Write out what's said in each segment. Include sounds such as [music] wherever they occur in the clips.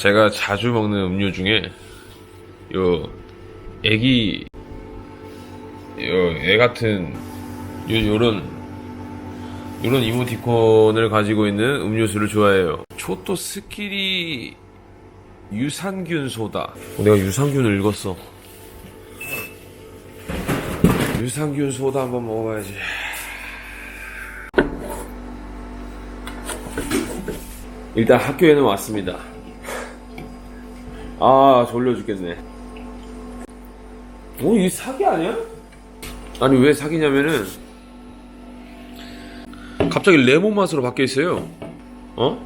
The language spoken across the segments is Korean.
제가 자주 먹는 음료 중에 요 애기 요애 같은 요 요런 요런 이모티콘을 가지고 있는 음료수를 좋아해요. 초토 스키리 유산균 소다. 어, 내가 유산균을 읽었어. 유산균 소다 한번 먹어봐야지. 일단 학교에는 왔습니다. 아 졸려 죽겠네. 오, 이게 사기 아니야? 아니 왜 사기냐면은 갑자기 레몬 맛으로 바뀌어 있어요. 어?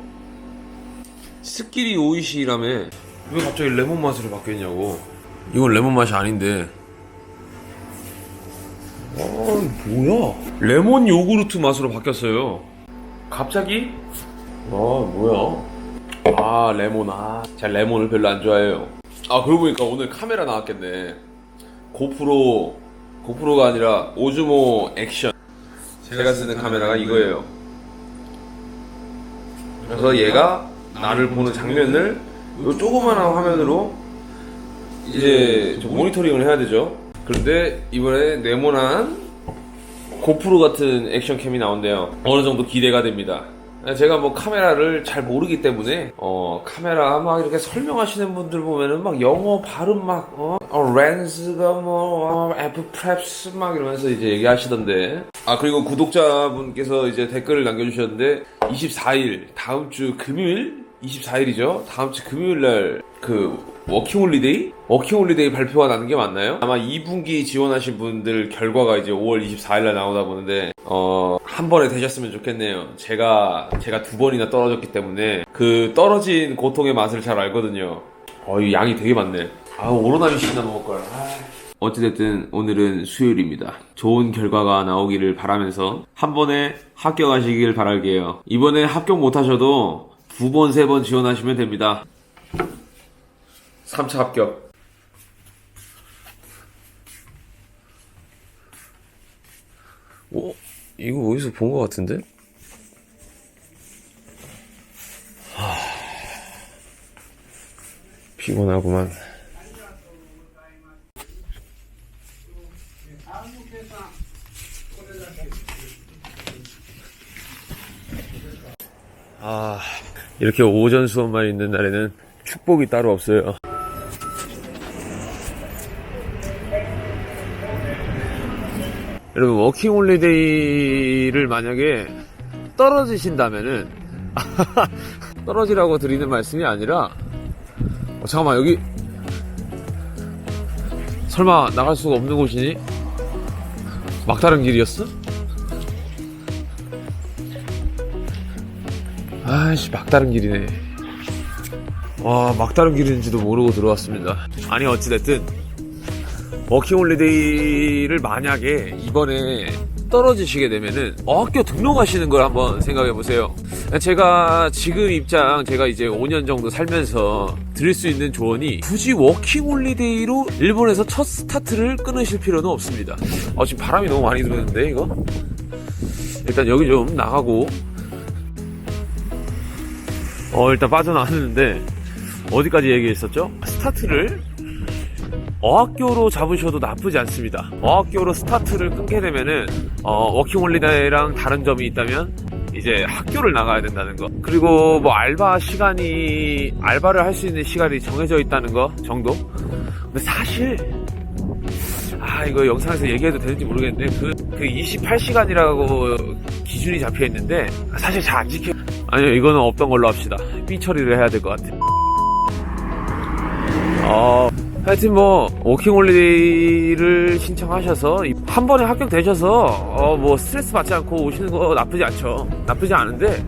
스키리 오이시라며 왜 갑자기 레몬 맛으로 바뀌었냐고. 이건 레몬 맛이 아닌데. 아 뭐야? 레몬 요구르트 맛으로 바뀌었어요. 갑자기? 아 뭐야? 아 레몬 아 제가 레몬을 별로 안 좋아해요. 아 그러고 보니까 오늘 카메라 나왔겠네. 고프로 고프로가 아니라 오즈모 액션. 제가 쓰는 카메라가 이거예요. 그래서 얘가 나를 보는 장면을 이 조그마한 화면으로 이제 좀 모니터링을 해야 되죠. 그런데 이번에 네모난 고프로 같은 액션캠이 나온대요. 어느 정도 기대가 됩니다. 제가 뭐 카메라를 잘 모르기 때문에 어 카메라 막 이렇게 설명하시는 분들 보면은 막 영어 발음 막 어, 어, 렌즈가 뭐 어, F 프랩스 막 이러면서 이제 얘기하시던데. 아 그리고 구독자분께서 이제 댓글을 남겨주셨는데 24일 다음 주 금요일 24일이죠 다음 주 금요일 날그 워킹 홀리데이? 워킹 홀리데이 발표가 나는 게 맞나요? 아마 2분기 지원하신 분들 결과가 이제 5월 24일 날 나오다 보는데 어, 한 번에 되셨으면 좋겠네요. 제가 제가 두 번이나 떨어졌기 때문에 그 떨어진 고통의 맛을 잘 알거든요. 어, 이 양이 되게 많네. 아, 오로나미씩이나 먹을 걸. 아. 어찌됐든 오늘은 수요일입니다. 좋은 결과가 나오기를 바라면서 한 번에 합격하시길 바랄게요. 이번에 합격 못하셔도 두 번, 세 번 지원하시면 됩니다. 3차 합격. 어? 이거 어디서 본 것 같은데? 하... 피곤하구만. 아, 이렇게 오전 수업만 있는 날에는 축복이 따로 없어요. 여러분 워킹 홀리데이를 만약에 떨어지신다면은 [laughs] 떨어지라고 드리는 말씀이 아니라 어, 잠깐만 여기 설마 나갈 수가 없는 곳이니? 막다른 길이었어? 아이씨 막다른 길이네 와 막다른 길인지도 모르고 들어왔습니다 아니 어찌됐든 워킹홀리데이를 만약에 이번에 떨어지시게 되면은 어학교 등록하시는 걸 한번 생각해 보세요. 제가 지금 입장 제가 이제 5년 정도 살면서 드릴 수 있는 조언이 굳이 워킹 홀리데이로 일본에서 첫 스타트를 끊으실 필요는 없습니다. 아, 지금 바람이 너무 많이 들었는데 이거 일단 여기 좀 나가고 어 일단 빠져나왔는데 어디까지 얘기했었죠? 스타트를 어학교로 잡으셔도 나쁘지 않습니다. 어학교로 스타트를 끊게 되면은 어, 워킹홀리데이랑 다른 점이 있다면 이제 학교를 나가야 된다는 거. 그리고 뭐 알바 시간이 알바를 할 수 있는 시간이 정해져 있다는 거 정도. 근데 사실 아 이거 영상에서 얘기해도 되는지 모르겠는데 그, 그 28시간이라고 기준이 잡혀 있는데 사실 잘 안 지켜. 아니요 이거는 없던 걸로 합시다. 삐 처리를 해야 될 것 같아. 어. 하여튼 뭐 워킹홀리데이를 신청하셔서 한 번에 합격되셔서 어 뭐 스트레스 받지 않고 오시는 거 나쁘지 않죠 나쁘지 않은데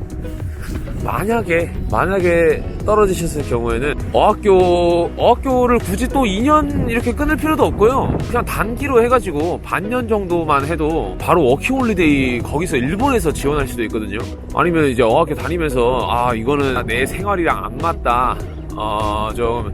만약에 만약에 떨어지셨을 경우에는 어학교 어학교를 굳이 또 2년 이렇게 끊을 필요도 없고요. 그냥 단기로 해가지고 반년 정도만 해도 바로 워킹홀리데이 거기서 일본에서 지원할 수도 있거든요. 아니면 이제 어학교 다니면서 아 이거는 내 생활이랑 안 맞다. 어 좀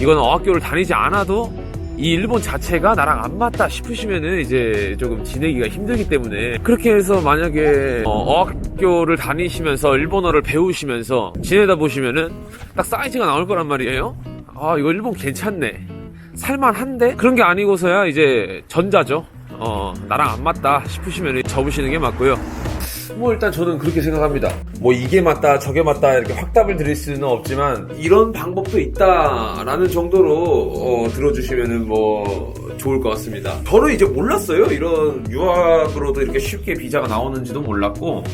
이거는 어학교를 다니지 않아도 이 일본 자체가 나랑 안 맞다 싶으시면은 이제 조금 지내기가 힘들기 때문에 그렇게 해서 만약에 어, 학교를 다니시면서 일본어를 배우시면서 지내다 보시면은 딱 사이즈가 나올 거란 말이에요. 아 이거 일본 괜찮네. 살만한데 그런 게 아니고서야 이제 전자죠. 어 나랑 안 맞다 싶으시면 접으시는 게 맞고요. 뭐 일단 저는 그렇게 생각합니다. 뭐 이게 맞다 저게 맞다 이렇게 확답을 드릴 수는 없지만 이런 방법도 있다라는 정도로 어, 들어주시면은 뭐 좋을 것 같습니다. 저는 이제 몰랐어요. 이런 유학으로도 이렇게 쉽게 비자가 나오는지도 몰랐고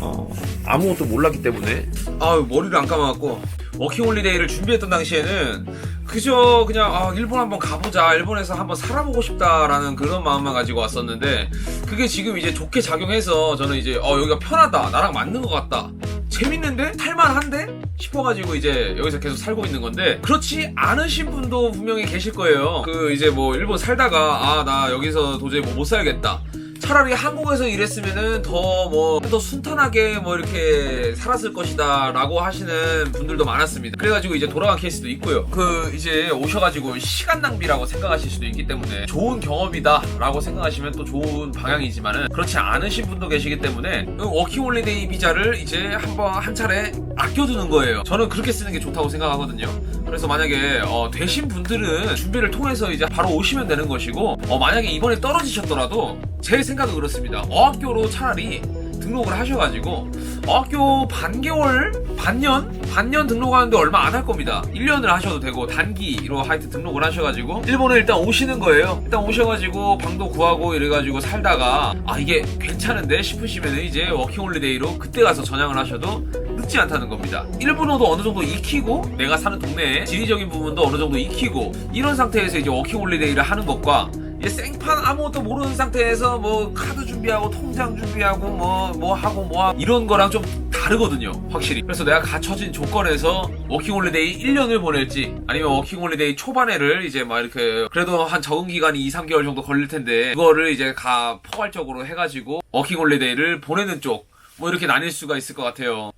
어, 아무것도 몰랐기 때문에 아 머리를 안 감아갖고 워킹홀리데이를 준비했던 당시에는 그저 그냥 아, 일본 한번 가보자. 일본에서 한번 살아보고 싶다라는 그런 마음만 가지고 왔었는데 그게 지금 이제 좋게 작용해서 저는 이제 어 여기가 편하다. 나랑 맞는 것 같다. 재밌는데? 살만한데? 싶어가지고 이제 여기서 계속 살고 있는 건데 그렇지 않으신 분도 분명히 계실 거예요. 그 이제 뭐 일본 살다가 아 나 여기서 도저히 뭐 못 살겠다 차라리 한국에서 일했으면은 더 뭐 더 순탄하게 뭐 이렇게 살았을 것이다 라고 하시는 분들도 많았습니다. 그래가지고 이제 돌아간 케이스도 있고요. 그 이제 오셔가지고 시간 낭비라고 생각하실 수도 있기 때문에 좋은 경험이다 라고 생각하시면 또 좋은 방향이지만은 그렇지 않으신 분도 계시기 때문에 그 워킹홀리데이 비자를 이제 한번 한 차례 아껴두는 거예요. 저는 그렇게 쓰는 게 좋다고 생각하거든요 그래서 만약에 어, 되신 분들은 준비를 통해서 이제 바로 오시면 되는 것이고 어, 만약에 이번에 떨어지셨더라도 제 생각은 그렇습니다. 어학교로 차라리 등록을 하셔가지고 어학교 반개월, 반년, 반년 등록하는데 얼마 안 할 겁니다. 1년을 하셔도 되고 단기로 하여튼 등록을 하셔가지고 일본에 일단 오시는 거예요. 일단 오셔가지고 방도 구하고 이래가지고 살다가 아 이게 괜찮은데 싶으시면 이제 워킹홀리데이로 그때 가서 전향을 하셔도 늦지 않다는 겁니다. 일본어도 어느 정도 익히고 내가 사는 동네에 지리적인 부분도 어느 정도 익히고 이런 상태에서 이제 워킹 홀리데이를 하는 것과 이제 생판 아무것도 모르는 상태에서 뭐 카드 준비하고 통장 준비하고 뭐뭐 하고 뭐 하고 이런 거랑 좀 다르거든요 확실히 그래서 내가 갖춰진 조건에서 워킹홀리데이 1년을 보낼지 아니면 워킹홀리데이 초반에를 이제 막 이렇게 그래도 한 적응 기간이 2, 3개월 정도 걸릴 텐데 그거를 이제 가 포괄적으로 해가지고 워킹홀리데이를 보내는 쪽 뭐 이렇게 나뉠 수가 있을 것 같아요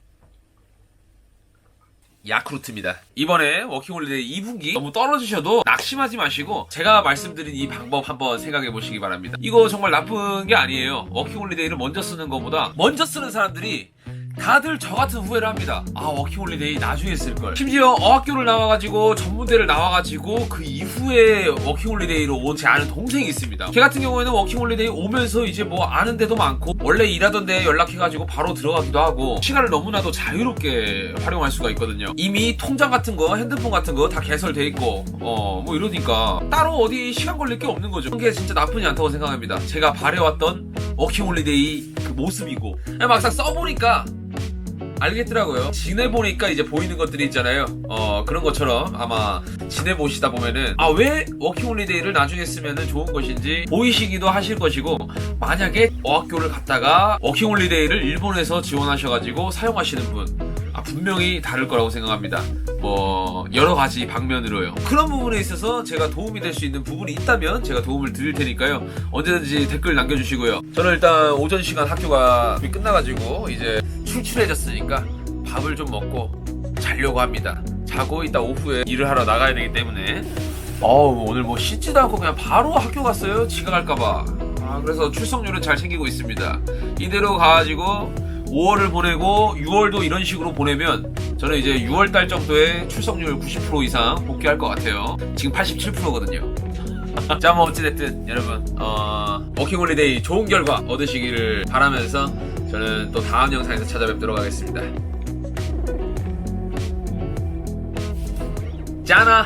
야쿠르트입니다. 이번에 워킹홀리데이 2분기 너무 떨어지셔도 낙심하지 마시고 제가 말씀드린 이 방법 한번 생각해 보시기 바랍니다. 이거 정말 나쁜 게 아니에요. 워킹홀리데이를 먼저 쓰는 것보다 먼저 쓰는 사람들이 다들 저 같은 후회를 합니다. 아 워킹홀리데이 나중에 쓸 걸. 심지어 어학교를 나와가지고 전문대를 나와가지고 그 이후에 워킹홀리데이로 온 제 아는 동생이 있습니다. 걔 같은 경우에는 워킹홀리데이 오면서 이제 뭐 아는 데도 많고 원래 일하던 데 연락해가지고 바로 들어가기도 하고 시간을 너무나도 자유롭게 활용할 수가 있거든요. 이미 통장 같은 거, 핸드폰 같은 거 다 개설돼 있고 어 뭐 이러니까 따로 어디 시간 걸릴 게 없는 거죠. 그게 진짜 나쁘지 않다고 생각합니다. 제가 바래왔던 워킹홀리데이 그 모습이고 막상 써보니까 알겠더라고요. 지내보니까 이제 보이는 것들이 있잖아요. 어, 그런 것처럼 아마 지내보시다 보면은, 아, 왜 워킹홀리데이를 나중에 쓰면은 좋은 것인지 보이시기도 하실 것이고, 만약에 어학교를 갔다가 워킹홀리데이를 일본에서 지원하셔가지고 사용하시는 분, 아, 분명히 다를 거라고 생각합니다. 뭐, 여러 가지 방면으로요. 그런 부분에 있어서 제가 도움이 될 수 있는 부분이 있다면 제가 도움을 드릴 테니까요. 언제든지 댓글 남겨주시고요. 저는 일단 오전 시간 학교가 끝나가지고 이제 출출해졌으니까 밥을 좀 먹고 자려고 합니다. 자고 이따 오후에 일을 하러 나가야 되기 때문에 어우 오늘 뭐 씻지도 않고 그냥 바로 학교 갔어요. 지각할까봐. 아 그래서 출석률은 잘 챙기고 있습니다. 이대로 가가지고 5월을 보내고 6월도 이런 식으로 보내면 저는 이제 6월 달 정도에 출석률 90% 이상 복귀할 것 같아요. 지금 87%거든요. [laughs] 자, 뭐 어찌됐든 여러분 어, 워킹홀리데이 좋은 결과 얻으시기를 바라면서 저는 또 다음 영상에서 찾아뵙도록 하겠습니다. 짜나!